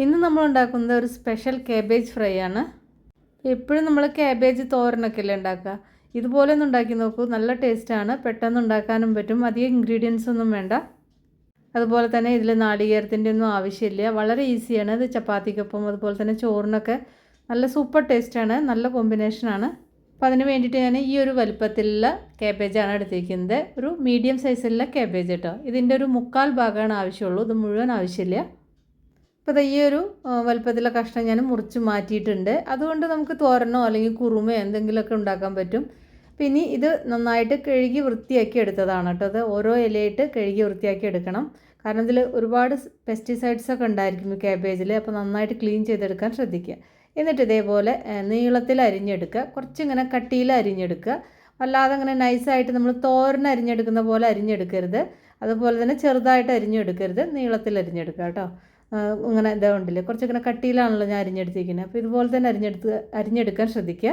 ഇന്ന് നമ്മൾ ഉണ്ടാക്കുന്നത് ഒരു സ്പെഷ്യൽ കാബേജ് ഫ്രൈ ആണ്. എപ്പോഴും നമ്മൾ കാബേജ് തോരനൊക്കെ അല്ലേ ഉണ്ടാക്കുക? ഇതുപോലെ ഒന്ന് ഉണ്ടാക്കി നോക്കൂ. നല്ല ടേസ്റ്റാണ് പെട്ടെന്ന് ഉണ്ടാക്കാനും പറ്റും. അധികം ഇൻഗ്രീഡിയൻസ് ഒന്നും വേണ്ട. അതുപോലെ തന്നെ ഇതിൽ നാളികേരത്തിന്റെ ഒന്നും ആവശ്യമില്ല. വളരെ ഈസിയാണ് ഇത് ചപ്പാത്തിക്കൊപ്പം അതുപോലെ തന്നെ ചോറിനൊക്കെ നല്ല സൂപ്പർ ടേസ്റ്റാണ് നല്ല കോമ്പിനേഷനാണ് അപ്പോൾ അതിന് വേണ്ടിയിട്ട് ഞാൻ ഈ ഒരു വലുപ്പത്തിലുള്ള കാബേജാണ് എടുത്തിരിക്കുന്നത്. ഒരു മീഡിയം സൈസിലുള്ള കാബേജ് കേട്ടോ ഇതിന്റെ ഒരു മുക്കാൽ ഭാഗമാണ് ആവശ്യമുള്ളൂ. ഇത് മുഴുവൻ ആവശ്യമില്ല. അപ്പോൾ ഈ ഒരു വലുപ്പത്തിലെ കഷ്ണം ഞാൻ മുറിച്ച് മാറ്റിയിട്ടുണ്ട്. അതുകൊണ്ട് നമുക്ക് തോരനോ അല്ലെങ്കിൽ കുറുമയോ എന്തെങ്കിലുമൊക്കെ ഉണ്ടാക്കാൻ പറ്റും. പിന്നെ ഇത് നന്നായിട്ട് കഴുകി വൃത്തിയാക്കി എടുത്തതാണ് കേട്ടോ. അത് ഓരോ ഇലയിട്ട് കഴുകി വൃത്തിയാക്കി എടുക്കണം. കാരണം ഇതിൽ ഒരുപാട് പെസ്റ്റിസൈഡ്സ് ഒക്കെ ഉണ്ടായിരിക്കും ഈ കാബേജിൽ അപ്പോൾ നന്നായിട്ട് ക്ലീൻ ചെയ്തെടുക്കാൻ ശ്രദ്ധിക്കുക. എന്നിട്ട് ഇതേപോലെ നീളത്തിൽ അരിഞ്ഞെടുക്കുക. കുറച്ചിങ്ങനെ കട്ടിയിൽ അരിഞ്ഞെടുക്കുക. അല്ലാതെ അങ്ങനെ നൈസായിട്ട് നമ്മൾ തോരൻ അരിഞ്ഞെടുക്കുന്ന പോലെ അരിഞ്ഞെടുക്കരുത്. അതുപോലെ തന്നെ ചെറുതായിട്ട് അരിഞ്ഞെടുക്കരുത്. നീളത്തിൽ അരിഞ്ഞെടുക്കുക കേട്ടോ. ഇങ്ങനെ ഇതാ ഉണ്ടല്ലേ? കുറച്ചിങ്ങനെ കട്ടിയിലാണല്ലോ ഞാൻ അരിഞ്ഞെടുത്തിരിക്കുന്നത്. അപ്പോൾ ഇതുപോലെ തന്നെ അരിഞ്ഞെടുത്ത് അരിഞ്ഞെടുക്കാൻ ശ്രദ്ധിക്കുക.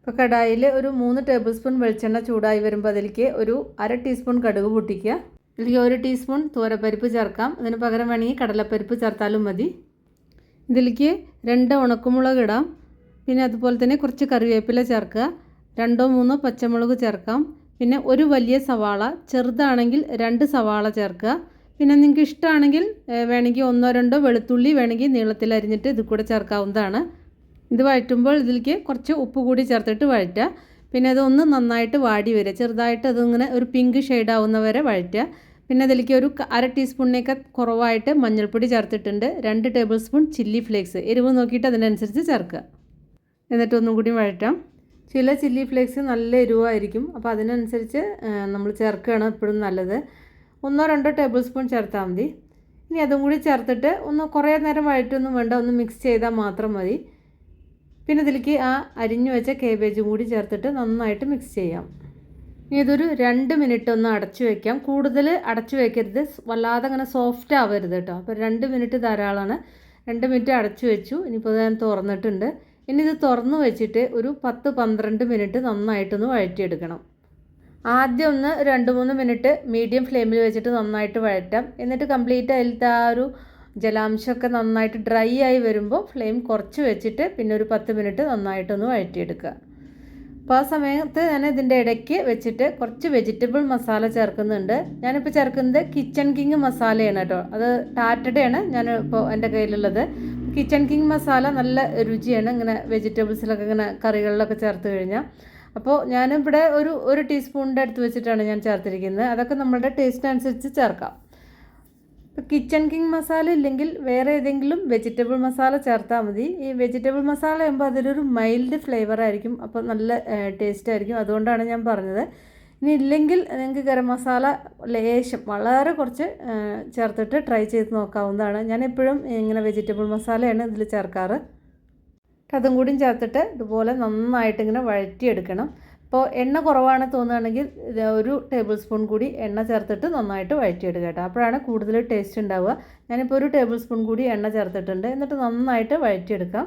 അപ്പോൾ കടായിൽ ഒരു മൂന്ന് ടേബിൾ സ്പൂൺ വെളിച്ചെണ്ണ ചൂടായി വരുമ്പോൾ അതിലേക്ക് ഒരു അര ടീസ്പൂൺ കടുക് പൊട്ടിക്കുക. ഇതിലേക്ക് ഒരു ടീസ്പൂൺ തോരപ്പരിപ്പ് ചേർക്കാം. അതിന് പകരം വേണമെങ്കിൽ കടലപ്പരിപ്പ് ചേർത്താലും മതി. ഇതിലേക്ക് രണ്ട് ഉണക്കമുളക് ഇടാം. പിന്നെ അതുപോലെ തന്നെ കുറച്ച് കറിവേപ്പില ചേർക്കുക. രണ്ടോ മൂന്നോ പച്ചമുളക് ചേർക്കാം. പിന്നെ ഒരു വലിയ സവാള ചെറുതാണെങ്കിൽ രണ്ട് സവാള ചേർക്കുക. പിന്നെ നിങ്ങൾക്ക് ഇഷ്ടമാണെങ്കിൽ വേണമെങ്കിൽ ഒന്നോ രണ്ടോ വെളുത്തുള്ളി വേണമെങ്കിൽ നീളത്തിൽ അരിഞ്ഞിട്ട് ഇത് കൂടെ ചേർക്കാവുന്നതാണ്. ഇത് വഴറ്റുമ്പോൾ ഇതിലേക്ക് കുറച്ച് ഉപ്പ് കൂടി ചേർത്തിട്ട് വഴറ്റുക. പിന്നെ അതൊന്ന് നന്നായിട്ട് വാടി വരിക. ചെറുതായിട്ട് അതിങ്ങനെ ഒരു പിങ്ക് ഷെയ്ഡ് ആവുന്ന വരെ വഴറ്റുക. പിന്നെ അതിലേക്ക് ഒരു അര ടീസ്പൂണിനൊക്കെ കുറവായിട്ട് മഞ്ഞൾപ്പൊടി ചേർത്തിട്ടുണ്ട്. രണ്ട് ടേബിൾ സ്പൂൺ ചില്ലി ഫ്ലേക്സ് എരിവ് നോക്കിയിട്ട് അതിനനുസരിച്ച് ചേർക്കുക. എന്നിട്ട് ഒന്നും കൂടി വഴറ്റാം. ചില ചില്ലി ഫ്ലേക്സ് നല്ല എരിവായിരിക്കും. അപ്പോൾ അതിനനുസരിച്ച് നമ്മൾ ചേർക്കുകയാണ് എപ്പോഴും നല്ലത്. ഒന്നോ രണ്ടോ ടേബിൾ സ്പൂൺ ചേർത്താൽ മതി. ഇനി അതും കൂടി ചേർത്തിട്ട് ഒന്ന് കുറേ നേരം വഴറ്റൊന്നും വേണ്ട ഒന്ന് മിക്സ് ചെയ്താൽ മാത്രം മതി. പിന്നെ ഇതിലേക്ക് ആ അരിഞ്ഞു വെച്ച കേബേജും കൂടി ചേർത്തിട്ട് നന്നായിട്ട് മിക്സ് ചെയ്യാം. ഇനി ഇതൊരു രണ്ട് മിനിറ്റ് ഒന്ന് അടച്ചു വയ്ക്കാം കൂടുതൽ അടച്ചു വയ്ക്കരുത് വല്ലാതെ അങ്ങനെ സോഫ്റ്റ് ആവരുത് കേട്ടോ. അപ്പോൾ രണ്ട് മിനിറ്റ് ധാരാളമാണ് രണ്ട് മിനിറ്റ് അടച്ചു വെച്ചു. ഇനിയിപ്പോൾ ഞാൻ തുറന്നിട്ടുണ്ട്. ഇനി ഇത് തുറന്ന് വെച്ചിട്ട് ഒരു പത്ത് പന്ത്രണ്ട് മിനിറ്റ് നന്നായിട്ടൊന്ന് വഴറ്റിയെടുക്കണം. ആദ്യം ഒന്ന് രണ്ട് മൂന്ന് മിനിറ്റ് മീഡിയം ഫ്ലെയിമിൽ വെച്ചിട്ട് നന്നായിട്ട് വഴറ്റാം. എന്നിട്ട് കംപ്ലീറ്റ് അതിലത്തെ ആ ഒരു ജലാംശമൊക്കെ നന്നായിട്ട് ഡ്രൈ ആയി വരുമ്പോൾ ഫ്ലെയിം കുറച്ച് വെച്ചിട്ട് പിന്നെ ഒരു പത്ത് മിനിറ്റ് നന്നായിട്ടൊന്ന് വഴറ്റിയെടുക്കുക. അപ്പോൾ ആ സമയത്ത് ഞാൻ ഇതിന്റെ ഇടയ്ക്ക് വെച്ചിട്ട് കുറച്ച് വെജിറ്റബിൾ മസാല ചേർക്കുന്നുണ്ട്. ഞാനിപ്പോൾ ചേർക്കുന്നത് കിച്ചൺ കിങ് മസാലയാണ് കേട്ടോ. അത് ടാറ്റഡയാണ് ഞാൻ ഇപ്പോൾ എന്റെ കയ്യിലുള്ളത്. കിച്ചൺ കിങ് മസാല നല്ല രുചിയാണ്. ഇങ്ങനെ വെജിറ്റബിൾസിലൊക്കെ ഇങ്ങനെ കറികളിലൊക്കെ ചേർത്ത് കഴിഞ്ഞാൽ അപ്പോൾ ഞാനിവിടെ ഒരു ഒരു ടീസ്പൂണിന്റെ അടുത്ത് വെച്ചിട്ടാണ് ഞാൻ ചേർത്തിരിക്കുന്നത്. അതൊക്കെ നമ്മുടെ ടേസ്റ്റ് അനുസരിച്ച് ചേർക്കാം. കിച്ചൺ കിങ് മസാല ഇല്ലെങ്കിൽ വേറെ ഏതെങ്കിലും വെജിറ്റബിൾ മസാല ചേർത്താൽ മതി. ഈ വെജിറ്റബിൾ മസാല ആകുമ്പോൾ അതിലൊരു മൈൽഡ് ഫ്ലേവർ ആയിരിക്കും. അപ്പോൾ നല്ല ടേസ്റ്റ് ആയിരിക്കും. അതുകൊണ്ടാണ് ഞാൻ പറഞ്ഞത്. ഇനി ഇല്ലെങ്കിൽ നിങ്ങൾക്ക് ഗരം മസാല ലേശം വളരെ കുറച്ച് ചേർത്തിട്ട് ട്രൈ ചെയ്ത് നോക്കാവുന്നതാണ്. ഞാൻ എപ്പോഴും ഇങ്ങനെ വെജിറ്റബിൾ മസാലയാണ് ഇതിൽ ചേർക്കാറ്. അതും കൂടിയും ചേർത്തിട്ട് ഇതുപോലെ നന്നായിട്ട് ഇങ്ങനെ വഴറ്റിയെടുക്കണം. അപ്പോൾ എണ്ണ കുറവാണ് തോന്നുകയാണെങ്കിൽ ഒരു ടേബിൾ സ്പൂൺ കൂടി എണ്ണ ചേർത്തിട്ട് നന്നായിട്ട് വഴറ്റിയെടുക്കുക കേട്ടോ. അപ്പോഴാണ് കൂടുതൽ ടേസ്റ്റ് ഉണ്ടാവുക. ഞാനിപ്പോൾ ഒരു ടേബിൾ സ്പൂൺ കൂടി എണ്ണ ചേർത്തിട്ടുണ്ട്. എന്നിട്ട് നന്നായിട്ട് വഴറ്റിയെടുക്കാം.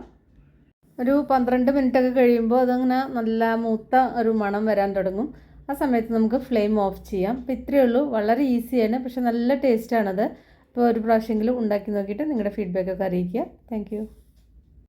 ഒരു പന്ത്രണ്ട് മിനിറ്റൊക്കെ കഴിയുമ്പോൾ അതങ്ങനെ നല്ല മൂത്ത ഒരു മണം വരാൻ തുടങ്ങും. ആ സമയത്ത് നമുക്ക് ഫ്ലെയിം ഓഫ് ചെയ്യാം. അപ്പോൾ ഇത്രയേ ഉള്ളൂ. വളരെ ഈസിയാണ് പക്ഷെ നല്ല ടേസ്റ്റാണത് അപ്പോൾ ഒരു പ്രാവശ്യമെങ്കിലും ഉണ്ടാക്കി നോക്കിയിട്ട് നിങ്ങളുടെ ഫീഡ്ബാക്കൊക്കെ അറിയിക്കുക. താങ്ക്